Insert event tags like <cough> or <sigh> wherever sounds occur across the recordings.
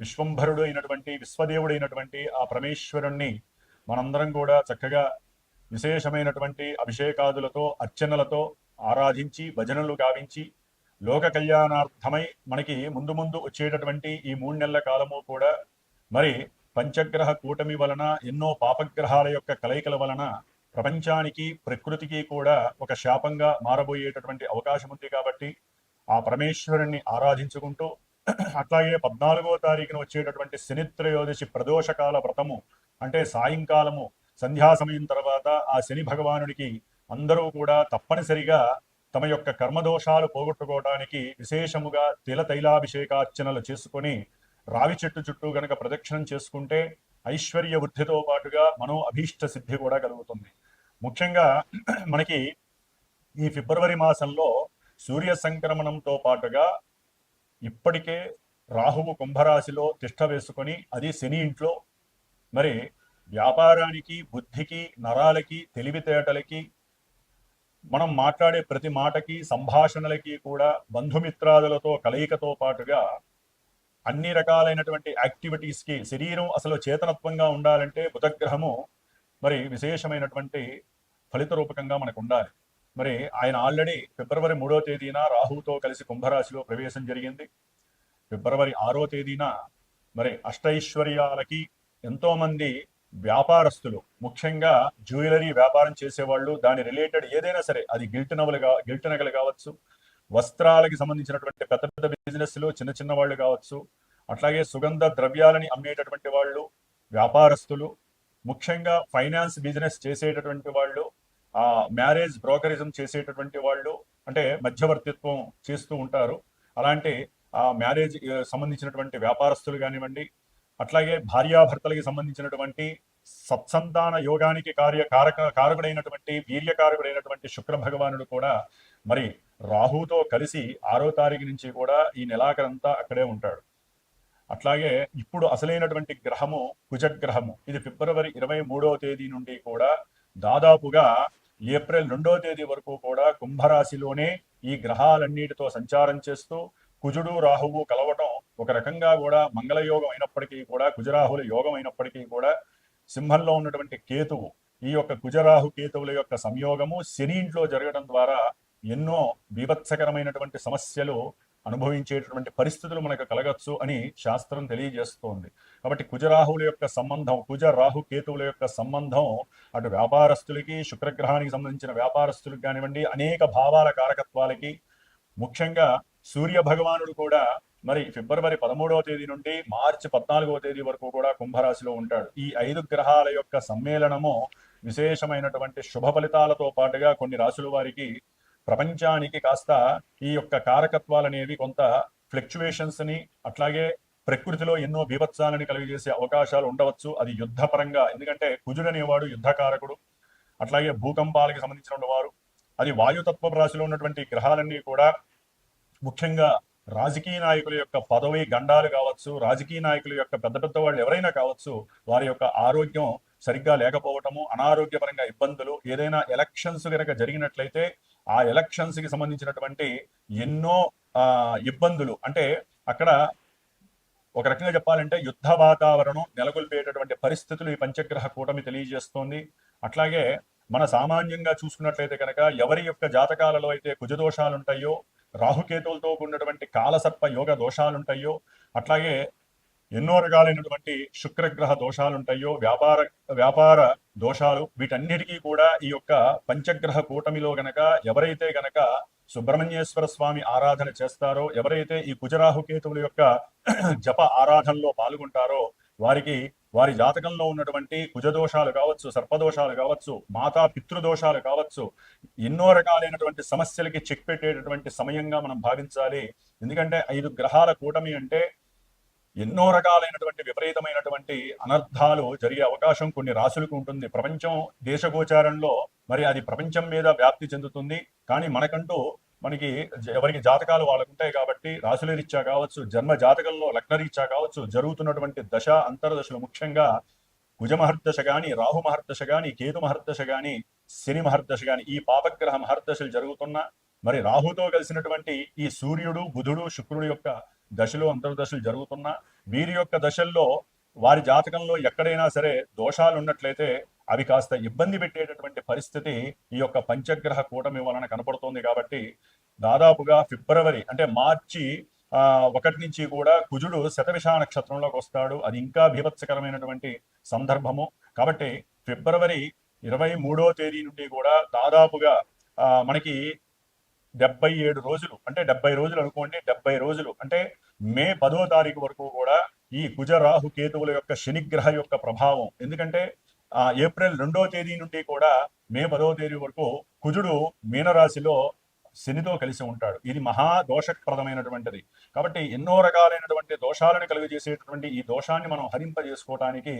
విశ్వంభరుడు అయినటువంటి విశ్వదేవుడు అయినటువంటి ఆ పరమేశ్వరుణ్ణి మనందరం కూడా చక్కగా విశేషమైనటువంటి అభిషేకాదులతో అర్చనలతో ఆరాధించి భజనలు గావించి లోక కళ్యాణార్థమై మనకి ముందు ముందు వచ్చేటటువంటి ఈ మూడు నెలల కాలము కూడా మరి పంచగ్రహ కూటమి వలన ఎన్నో పాపగ్రహాల యొక్క కలయికల వలన ప్రపంచానికి ప్రకృతికి కూడా ఒక శాపంగా మారబోయేటటువంటి అవకాశం ఉంది కాబట్టి ఆ పరమేశ్వరుణ్ణి ఆరాధించుకుంటూ అట్లాగే పద్నాలుగో తారీఖున వచ్చేటటువంటి శనిత్రయోదశి ప్రదోషకాల వ్రతము అంటే సాయంకాలము సంధ్యా సమయం తర్వాత ఆ శని భగవానుడికి అందరూ కూడా తప్పనిసరిగా తమ యొక్క కర్మదోషాలు పోగొట్టుకోవడానికి విశేషముగా తిల తైలాభిషేకార్చనలు చేసుకొని రావి చెట్టు చుట్టూ గనక ప్రదక్షిణం చేసుకుంటే ఐశ్వర్య వృద్ధితో పాటుగా మనో అభీష్ట సిద్ధి కూడా కలుగుతుంది. ముఖ్యంగా మనకి ఈ ఫిబ్రవరి మాసంలో సూర్య సంక్రమణంతో పాటుగా ఇప్పటికే రాహువు కుంభరాశిలో తిష్ట వేసుకొని అది శని ఇంట్లో. మరి వ్యాపారానికి బుద్ధికి నరాలకి తెలివితేటలకి మనం మాట్లాడే ప్రతి మాటకి సంభాషణలకి కూడా బంధుమిత్రాదులతో కలయికతో పాటుగా అన్ని రకాలైనటువంటి యాక్టివిటీస్కి శరీరం అసలు చేతనత్వంగా ఉండాలంటే బుధగ్రహము మరి విశేషమైనటువంటి ఫలిత రూపకంగా మనకు ఉండాలి మరి ఆయన ఆల్రెడీ ఫిబ్రవరి మూడో తేదీన రాహుతో కలిసి కుంభరాశిలో ప్రవేశం జరిగింది. ఫిబ్రవరి ఆరో తేదీన మరి అష్టైశ్వర్యాలకి ఎంతో మంది వ్యాపారస్తులు ముఖ్యంగా జ్యువెలరీ వ్యాపారం చేసేవాళ్ళు దాని రిలేటెడ్ ఏదైనా సరే అది గిల్ట్ నవలు గిల్ట్ నగలు కావచ్చు వస్త్రాలకి సంబంధించినటువంటి పెద్ద పెద్ద బిజినెస్లు చిన్న చిన్న వాళ్ళు కావచ్చు అట్లాగే సుగంధ ద్రవ్యాలని అమ్మేటటువంటి వాళ్ళు వ్యాపారస్తులు ముఖ్యంగా ఫైనాన్స్ బిజినెస్ చేసేటటువంటి వాళ్ళు ఆ మ్యారేజ్ బ్రోకరిజం చేసేటటువంటి వాళ్ళు అంటే మధ్యవర్తిత్వం చేస్తూ ఉంటారు. అలాంటి ఆ మ్యారేజ్ సంబంధించినటువంటి వ్యాపారస్తులు కానివ్వండి అట్లాగే భార్యాభర్తలకి సంబంధించినటువంటి సత్సంతాన యోగానికి కార్య కారక కారకుడైనటువంటి వీర్యకారకుడైనటువంటి శుక్ర భగవానుడు కూడా మరి రాహుతో కలిసి ఆరో తారీఖు నుంచి కూడా ఈ నెలాఖరంతా అక్కడే ఉంటాడు. అట్లాగే ఇప్పుడు అసలైనటువంటి గ్రహము కుజగ్రహము. ఇది ఫిబ్రవరి ఇరవై మూడవ తేదీ నుండి కూడా దాదాపుగా ఏప్రిల్ రెండో తేదీ వరకు కూడా కుంభరాశిలోనే ఈ గ్రహాలన్నిటితో సంచారం చేస్తూ కుజుడు రాహువు కలవటం ఒక రకంగా కూడా మంగళయోగం అయినప్పటికీ కూడా కుజరాహుల యోగం అయినప్పటికీ కూడా సింహంలో ఉన్నటువంటి కేతువు ఈ యొక్క కుజరాహు కేతువుల యొక్క సంయోగము శని ఇంట్లో జరగడం ద్వారా ఎన్నో బీభత్సకరమైనటువంటి సమస్యలు అనుభవించేటటువంటి పరిస్థితులు మనకు కలగచ్చు అని శాస్త్రం తెలియజేస్తోంది. కాబట్టి కుజరాహువుల యొక్క సంబంధం కుజ రాహు కేతువుల యొక్క సంబంధం అటు వ్యాపారస్తులకి శుక్రగ్రహానికి సంబంధించిన వ్యాపారస్తులకు కానివ్వండి అనేక భావాల కారకత్వాలకి ముఖ్యంగా సూర్య భగవానుడు కూడా మరి ఫిబ్రవరి పదమూడవ తేదీ నుండి మార్చి పద్నాలుగవ తేదీ వరకు కూడా కుంభరాశిలో ఉంటాడు. ఈ ఐదు గ్రహాల యొక్క సమ్మేళనము విశేషమైనటువంటి శుభ ఫలితాలతో పాటుగా కొన్ని రాశుల వారికి ప్రపంచానికి కాస్త ఈ యొక్క కారకత్వాలు అనేవి కొంత ఫ్లక్చువేషన్స్ని అట్లాగే ప్రకృతిలో ఎన్నో బీభత్సాలని కలిగజేసే అవకాశాలు ఉండవచ్చు. అది యుద్ధపరంగా ఎందుకంటే కుజుడు అనేవాడు యుద్ధకారకుడు అట్లాగే భూకంపాలకి సంబంధించిన వారు. అది వాయుతత్వ రాశిలో ఉన్నటువంటి గ్రహాలన్నీ కూడా ముఖ్యంగా రాజకీయ నాయకుల యొక్క పదవి గండాలు కావచ్చు రాజకీయ నాయకుల యొక్క పెద్ద పెద్ద వాళ్ళు ఎవరైనా కావచ్చు వారి యొక్క ఆరోగ్యం సరిగ్గా లేకపోవటము అనారోగ్యపరంగా ఇబ్బందులు ఏదైనా ఎలక్షన్స్ కనుక జరిగినట్లయితే ఆ ఎలక్షన్స్కి సంబంధించినటువంటి ఎన్నో ఆ ఇబ్బందులు. అంటే అక్కడ ఒక రకంగా చెప్పాలంటే యుద్ధ వాతావరణం నెలకొల్పేటటువంటి పరిస్థితులు ఈ పంచగ్రహ కూటమి తెలియజేస్తోంది. అట్లాగే మన సామాన్యంగా చూసుకున్నట్లయితే కనుక ఎవరి యొక్క జాతకాలలో అయితే కుజదోషాలు ఉంటాయో రాహుకేతువులతో కూడినటువంటి కాలసర్ప యోగ దోషాలుంటాయో అట్లాగే ఎన్నో రకాలైనటువంటి శుక్రగ్రహ దోషాలుంటాయో వ్యాపార వ్యాపార దోషాలు వీటన్నిటికీ కూడా ఈ యొక్క పంచగ్రహ కూటమిలో గనక ఎవరైతే గనక సుబ్రహ్మణ్యేశ్వర స్వామి ఆరాధన చేస్తారో ఎవరైతే ఈ కుజరాహు కేతువుల యొక్క <clears throat> జప ఆరాధనలో పాల్గొంటారో వారికి వారి జాతకంలో ఉన్నటువంటి కుజదోషాలు కావచ్చు సర్పదోషాలు కావచ్చు మాతా పితృదోషాలు కావచ్చు ఎన్నో రకాలైనటువంటి సమస్యలకి చెక్ పెట్టేటటువంటి సమయంగా మనం భావించాలి. ఎందుకంటే ఐదు గ్రహాల కూటమి అంటే ఎన్నో రకాలైనటువంటి విపరీతమైనటువంటి అనర్థాలు జరిగే అవకాశం కొన్ని రాసులకు ఉంటుంది. ప్రపంచం దేశగోచారంలో మరి అది ప్రపంచం మీద వ్యాప్తి చెందుతుంది. కానీ మనకంటూ మనకి ఎవరికి జాతకాలు వాళ్ళకు ఉంటాయి కాబట్టి రాసుల రీత్యా కావచ్చు జన్మ జాతకంలో లగ్న రీత్యా కావచ్చు జరుగుతున్నటువంటి దశ అంతర్దశలు ముఖ్యంగా కుజ మహర్దశ గాని రాహు మహర్దశ కానీ కేతు మహర్దశ గాని శని మహర్దశ గాని ఈ పాపగ్రహ మహర్దశలు జరుగుతున్న మరి రాహుతో కలిసినటువంటి ఈ సూర్యుడు బుధుడు శుక్రుడు యొక్క దశలు అంతర్దశలు జరుగుతున్నా వీరి యొక్క దశల్లో వారి జాతకంలో ఎక్కడైనా సరే దోషాలు ఉన్నట్లయితే అవి కాస్త ఇబ్బంది పెట్టేటటువంటి పరిస్థితి ఈ యొక్క పంచగ్రహ కూటమి వలన కనపడుతోంది కాబట్టి దాదాపుగా ఫిబ్రవరి అంటే మార్చి ఆ ఒకటి నుంచి కూడా కుజుడు శతవిష నక్షత్రంలోకి వస్తాడు. అది ఇంకా బీభత్సకరమైనటువంటి సందర్భము. కాబట్టి ఫిబ్రవరి ఇరవై మూడో తేదీ నుండి కూడా దాదాపుగా ఆ, మనకి డెబ్బై ఏడు రోజులు అంటే డెబ్బై రోజులు అనుకోండి డెబ్బై రోజులు. అంటే మే పదో తారీఖు వరకు కూడా ఈ కుజరాహు కేతువుల యొక్క శనిగ్రహ యొక్క ప్రభావం. ఎందుకంటే ఆ ఏప్రిల్ రెండో తేదీ నుండి కూడా మే పదో తేదీ వరకు కుజుడు మీనరాశిలో శనితో కలిసి ఉంటాడు. ఇది మహా దోషప్రదమైనటువంటిది. కాబట్టి ఎన్నో రకాలైనటువంటి దోషాలను కలుగజేసేటటువంటి ఈ దోషాన్ని మనం హరింపజేసుకోవటానికి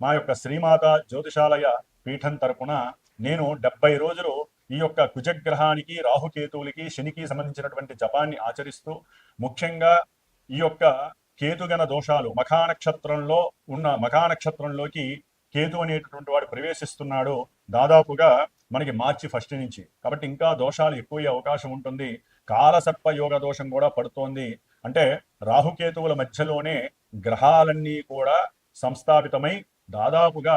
మా యొక్క శ్రీమాత జ్యోతిషాలయ పీఠం తరపున నేను డెబ్బై రోజులు ఈ యొక్క కుజగ్రహానికి రాహుకేతువులకి శనికి సంబంధించినటువంటి జపాన్ని ఆచరిస్తూ ముఖ్యంగా ఈ యొక్క కేతుగణ దోషాలు మఖానక్షత్రంలో ఉన్న మఖానక్షత్రంలోకి కేతు అనేటటువంటి వాడు ప్రవేశిస్తున్నాడు దాదాపుగా మనకి మార్చి ఫస్ట్ నుంచి. కాబట్టి ఇంకా దోషాలు ఎక్కువయ్యే అవకాశం ఉంటుంది. కాలసర్ప యోగ దోషం కూడా పడుతోంది. అంటే రాహుకేతువుల మధ్యలోనే గ్రహాలన్నీ కూడా సంస్థాపితమై దాదాపుగా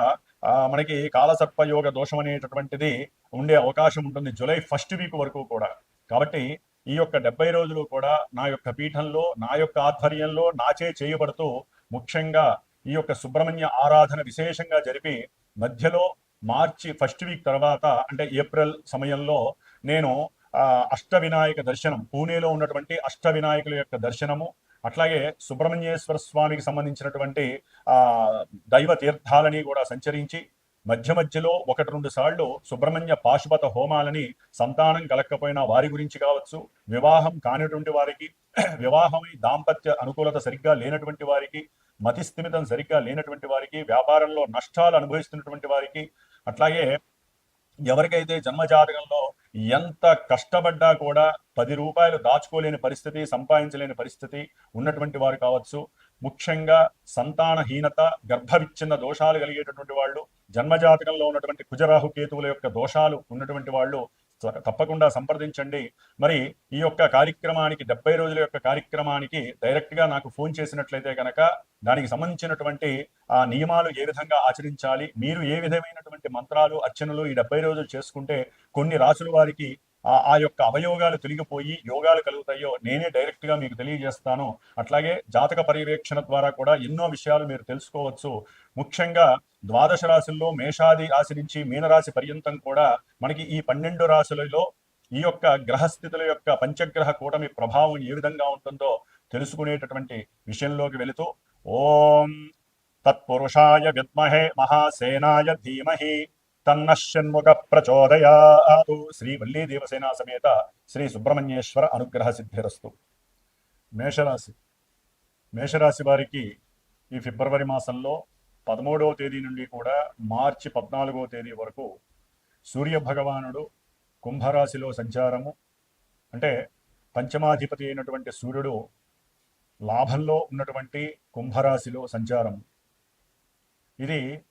మనకి కాలసర్పయోగ దోషం అనేటటువంటిది ఉండే అవకాశం ఉంటుంది జూలై ఫస్ట్ వీక్ వరకు కూడా. కాబట్టి ఈ యొక్క డెబ్బై రోజులు కూడా నా యొక్క పీఠంలో నా యొక్క ఆధ్వర్యంలో నాచే చేయబడుతూ ముఖ్యంగా ఈ యొక్క సుబ్రహ్మణ్య ఆరాధన విశేషంగా జరిపి మధ్యలో మార్చి ఫస్ట్ వీక్ తర్వాత అంటే ఏప్రిల్ సమయంలో నేను అష్ట వినాయక దర్శనం పూణేలో ఉన్నటువంటి అష్ట వినాయకుల యొక్క దర్శనము అట్లాగే సుబ్రహ్మణ్యేశ్వర స్వామికి సంబంధించినటువంటి ఆ దైవ తీర్థాలని కూడా సంచరించి మధ్య మధ్యలో ఒకటి రెండు సార్లు సుబ్రహ్మణ్య పాశుపత హోమాలని సంతానం కలక్కపోయినా వారి గురించి కావచ్చు వివాహం కానిటువంటి వారికి వివాహమై దాంపత్య అనుకూలత సరిగ్గా లేనటువంటి వారికి మతి స్థిమితం సరిగ్గా లేనటువంటి వారికి వ్యాపారంలో నష్టాలు అనుభవిస్తున్నటువంటి వారికి అట్లాగే ఎవరికైతే జన్మజాతకంలో ఎంత కష్టపడ్డా కూడా పది రూపాయలు దాచుకోలేని పరిస్థితి సంపాదించలేని పరిస్థితి ఉన్నటువంటి వారు కావచ్చు. ముఖ్యంగా సంతానహీనత గర్భవిచ్ఛిన్న దోషాలు కలిగేటటువంటి వాళ్ళు జన్మజాతకంలో ఉన్నటువంటి కుజరాహు కేతువుల యొక్క దోషాలు ఉన్నటువంటి వాళ్ళు తప్పకుండా సంప్రదించండి. మరి ఈ యొక్క కార్యక్రమానికి డెబ్బై రోజుల యొక్క కార్యక్రమానికి డైరెక్ట్గా నాకు ఫోన్ చేసినట్లయితే కనుక దానికి సంబంధించినటువంటి ఆ నియమాలు ఏ విధంగా ఆచరించాలి మీరు ఏ విధమైనటువంటి మంత్రాలు అర్చనలు ఈ డెబ్బై రోజులు చేసుకుంటే కొన్ని రాసుల వారికి ఆ ఆ యొక్క అవయోగాలు తొలగిపోయి యోగాలు కలుగుతాయో నేనే డైరెక్ట్గా మీకు తెలియజేస్తాను. అట్లాగే జాతక పర్యవేక్షణ ద్వారా కూడా ఎన్నో విషయాలు మీరు తెలుసుకోవచ్చు. ముఖ్యంగా ద్వాదశ రాశుల్లో మేషాది రాశి నుంచి మీనరాశి పర్యంతం కూడా మనకి ఈ పన్నెండు రాశులలో ఈ యొక్క గ్రహస్థితుల యొక్క పంచగ్రహ కూటమి ప్రభావం ఏ విధంగా ఉంటుందో తెలుసుకునేటటువంటి విషయంలోకి వెళుతూ ఓం తత్పురుషాయ విద్మహే మహాసేనాయ ధీమహి తన్న షణ్ముఖ ప్రచోదయాదు శ్రీ వల్లీ దేవసేన సమేత శ్రీ సుబ్రహ్మణ్యేశ్వర అనుగ్రహ సిద్ధిరస్తు. మేషరాశి. మేషరాశి వారికి ఈ ఫిబ్రవరి మాసంలో పదమూడవ తేదీ నుండి కూడా మార్చి పద్నాలుగవ తేదీ వరకు సూర్య భగవానుడు కుంభరాశిలో సంచారము. అంటే పంచమాధిపతి అయినటువంటి సూర్యుడు లాభంలో ఉన్నటువంటి కుంభరాశిలో సంచారం ఇది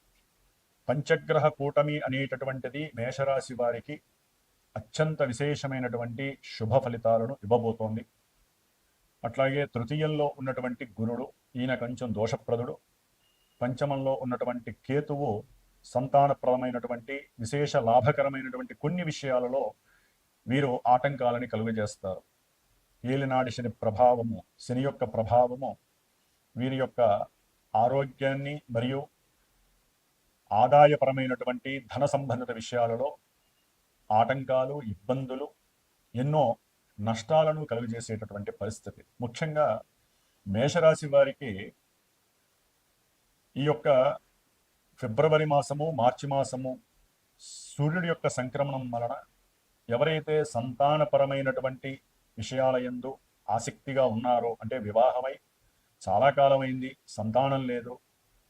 పంచగ్రహ కూటమి అనేటటువంటిది మేషరాశి వారికి అత్యంత విశేషమైనటువంటి శుభ ఫలితాలను ఇవ్వబోతోంది. అట్లాగే తృతీయంలో ఉన్నటువంటి గురుడు ఈయన కొంచెం దోషప్రదుడు. పంచమంలో ఉన్నటువంటి కేతువు సంతానప్రదమైనటువంటి విశేష లాభకరమైనటువంటి కొన్ని విషయాలలో వీరు ఆటంకాలని కలుగజేస్తారు. ఏలినాడి శని ప్రభావము శని యొక్క ప్రభావము వీరి యొక్క ఆరోగ్యాన్ని మరియు ఆదాయపరమైనటువంటి ధన సంబంధిత విషయాలలో ఆటంకాలు ఇబ్బందులు ఎన్నో నష్టాలను కలుగజేసేటటువంటి పరిస్థితి. ముఖ్యంగా మేషరాశి వారికి ఈ యొక్క ఫిబ్రవరి మాసము మార్చి మాసము సూర్యుడి యొక్క సంక్రమణం వలన ఎవరైతే సంతానపరమైనటువంటి విషయాల ఎందు ఆసక్తిగా ఉన్నారో అంటే వివాహమై చాలా కాలమైంది సంతానం లేదు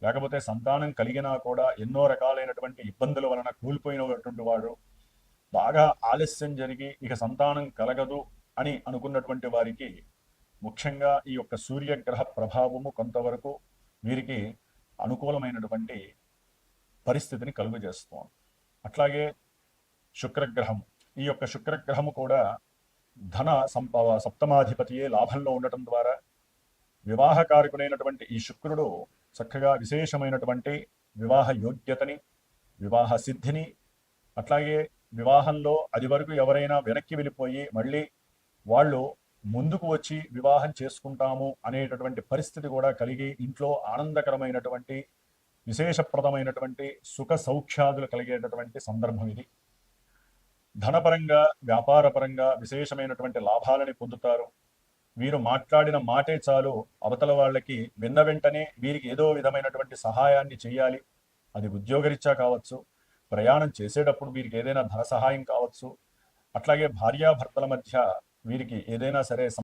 లేకపోతే సంతానం కలిగినా కూడా ఎన్నో రకాలైనటువంటి ఇబ్బందుల వలన కూలిపోయినటువంటి వారు బాగా ఆలస్యం జరిగి ఇక సంతానం కలగదు అని అనుకున్నటువంటి వారికి ముఖ్యంగా ఈ యొక్క సూర్యగ్రహ ప్రభావము కొంతవరకు వీరికి అనుకూలమైనటువంటి పరిస్థితిని కలుగజేస్తోంది. అట్లాగే శుక్రగ్రహం ఈ యొక్క శుక్రగ్రహము కూడా ధన సంప సప్తమాధిపతియే లాభంలో ఉండటం ద్వారా వివాహకారకుడైనటువంటి ఈ శుక్రుడు చక్కగా విశేషమైనటువంటి వివాహ యోగ్యతని వివాహ సిద్ధిని అట్లాగే వివాహంలో అది వరకు ఎవరైనా వెనక్కి వెళ్ళిపోయి మళ్ళీ వాళ్ళు ముందుకు వచ్చి వివాహం చేసుకుంటాము అనేటటువంటి పరిస్థితి కూడా కలిగి ఇంట్లో ఆనందకరమైనటువంటి విశేషప్రదమైనటువంటి సుఖ సౌఖ్యాదులు కలిగేటటువంటి సందర్భం ఇది. ధనపరంగా వ్యాపారపరంగా విశేషమైనటువంటి లాభాలని పొందుతారు. వీరు మాట్లాడిన మాటే చాలు అవతల వాళ్ళకి విన్న వెంటనే వీరికి ఏదో విధమైనటువంటి సహాయాన్ని చేయాలి. అది ఉద్యోగరీత్యా కావచ్చు ప్రయాణం చేసేటప్పుడు వీరికి ఏదైనా ధన సహాయం కావచ్చు అట్లాగే భార్యాభర్తల మధ్య వీరికి ఏదైనా సరే